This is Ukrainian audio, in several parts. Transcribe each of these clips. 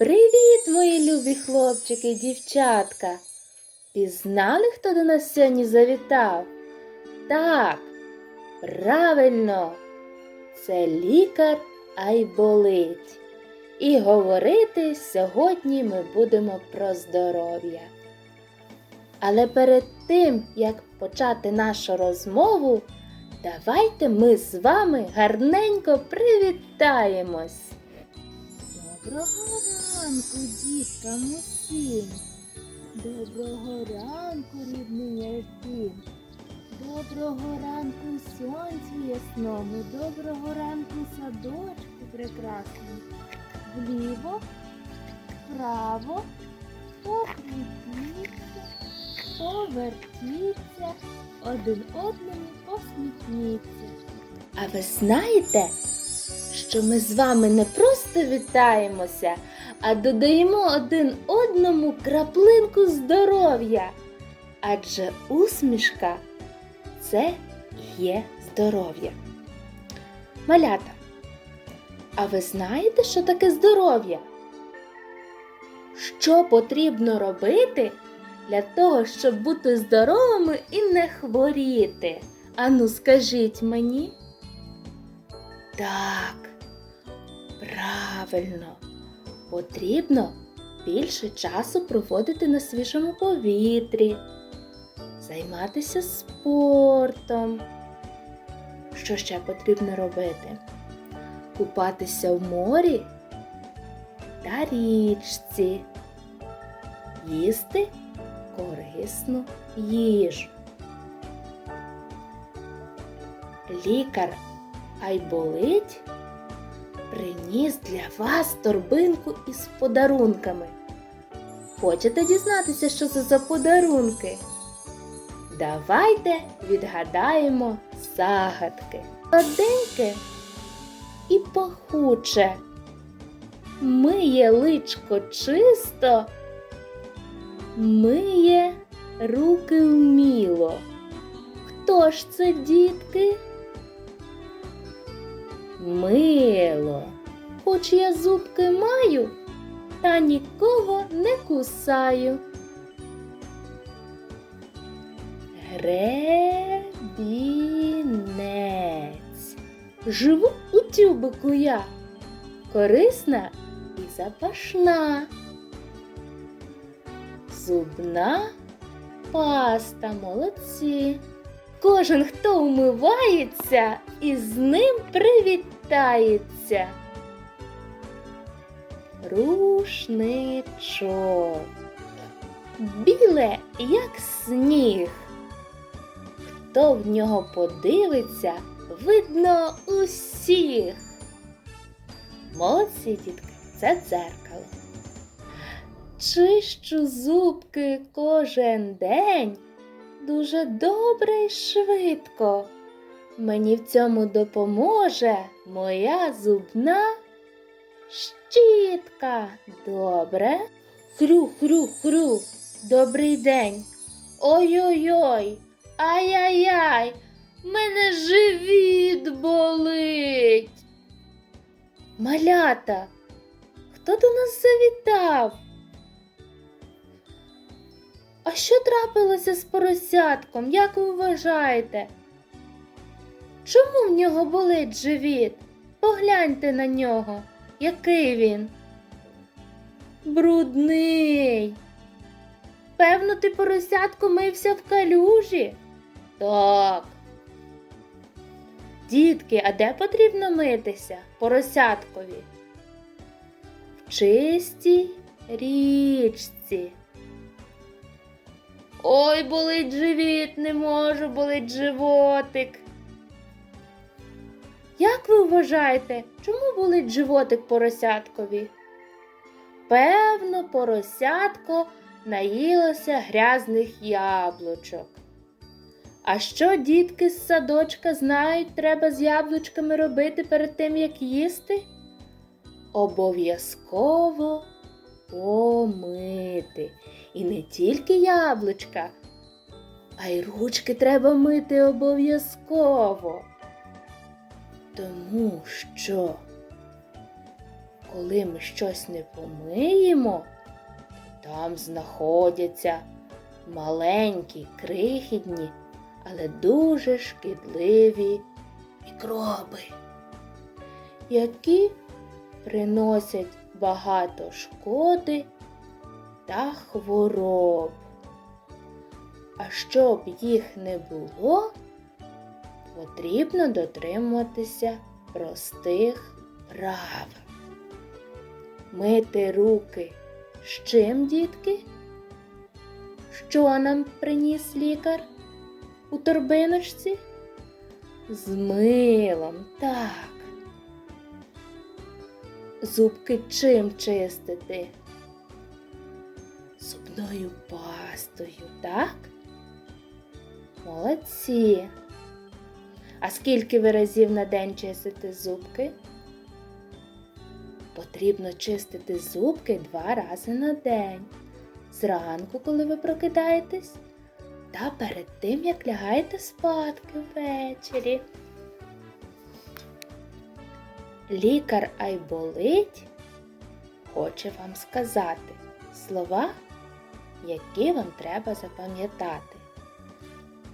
Привіт, мої любі хлопчики і дівчатка! Пізнали, хто до нас сьогодні завітав? Так, правильно, це лікар Айболить. І говорити сьогодні ми будемо про здоров'я. Але перед тим, як почати нашу розмову, давайте ми з вами гарненько привітаємось. Доброго ранку, діткам усім. Доброго ранку, рідний я дім. Доброго ранку сонцю ясному, доброго ранку садочку прекрасному. Вліво, вправо, покрутіться, повертіться, один одному посміхніться. А ви знаєте, що ми з вами не просто вітаємося, а додаємо один одному краплинку здоров'я. Адже усмішка це є здоров'я. Малята, а ви знаєте, що таке здоров'я? Що потрібно робити для того, щоб бути здоровими і не хворіти? Ану, скажіть мені. Так, правильно, потрібно більше часу проводити на свіжому повітрі, займатися спортом. Що ще потрібно робити? Купатися в морі та річці, їсти корисну їжу. Лікар Айболить приніс для вас торбинку із подарунками. Хочете дізнатися, що це за подарунки? Давайте відгадаємо загадки. Гладеньке і пахуче. Миє личко чисто, миє руки вміло. Хто ж це, дітки? Мило, хоч я зубки маю, та нікого не кусаю. Гребінець. Живу у тюбику я, корисна і запашна. Зубна паста, молодці. Кожен, хто умивається, із ним привітається. Рушничок. Біле, як сніг. Хто в нього подивиться, видно усіх. Молодці, дітки, це дзеркало. Чищу зубки кожен день дуже добре й швидко. Мені в цьому допоможе моя зубна щітка. Добре? Хрю-хрю-хрю. Добрий день. Ой-ой-ой. Ай-яй-яй. Мене живіт болить. Малята, хто до нас завітав? А що трапилося з поросятком, як ви вважаєте? Чому в нього болить живіт? Погляньте на нього, який він. Брудний. Певно, ти поросятко мився в калюжі? Так. Дітки, а де потрібно митися поросяткові? В чистій річці. Ой, болить живіт, не можу, болить животик. Як ви вважаєте, чому болить животик поросяткові? Певно, поросятко наїлося грязних яблучок. А що дітки з садочка знають, треба з яблучками робити перед тим, як їсти? Обов'язково помити. І не тільки яблучка, а й ручки треба мити обов'язково. Тому що коли ми щось не помиємо, там знаходяться маленькі, крихітні, але дуже шкідливі мікроби, які приносять багато шкоди та хвороб. А щоб їх не було, потрібно дотримуватися простих правил. Мити руки з чим, дітки? Що нам приніс лікар у торбиночці? З милом, так. Зубки чим чистити? Зубною пастою, так? Молодці. А скільки ви разів на день чистите зубки? Потрібно чистити зубки два рази на день. Зранку, коли ви прокидаєтесь, та перед тим, як лягаєте спадки ввечері. Лікар Айболить хоче вам сказати слова, які вам треба запам'ятати.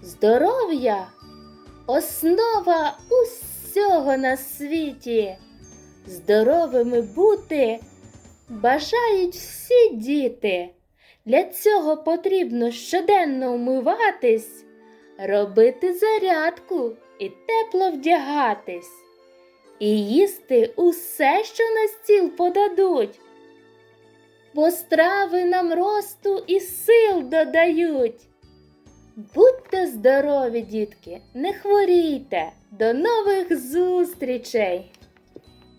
Здоров'я основа усього на світі. Здоровими бути бажають всі діти. Для цього потрібно щоденно вмиватись, робити зарядку і тепло вдягатись, і їсти усе, що на стіл подадуть. Бо страви нам росту і сил додають. Будьте здорові, дітки, не хворійте. До нових зустрічей!